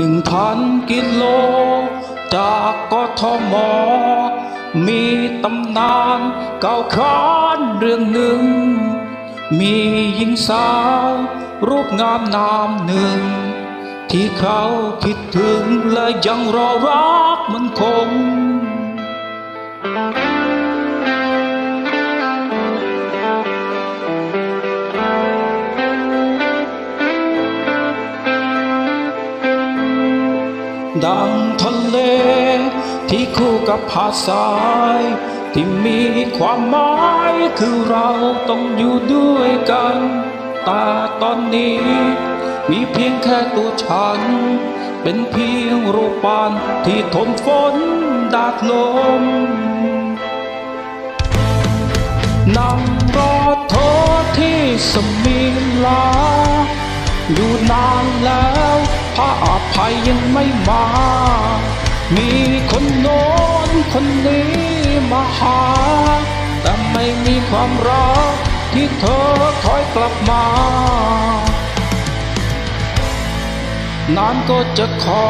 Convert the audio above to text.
หนึ่งพันกิโล จากกทม มีตำนานเก่าขานเรื่องหนึ่ง มีหญิงสาว รูปงามนามหนึ่ง ที่เขาคิดถึงและยังรอรักมันคง ดังทะเล ที่คู่กับหาดทราย ที่มีความหมายคือเราต้องอยู่ด้วยกันแต่ตอนนี้ มีเพียงแค่ตัวฉัน เป็นเพียงรูปปั้นที่ทนฝนดาดลมนั่งรอเธอที่สมิลา อยู่นานแล้ว ถ้าอภัยยังไม่มา มีคนโน้นคนนี้มาหา แต่ไม่มีความรักที่เธอถอยกลับมา นานก็จะขอ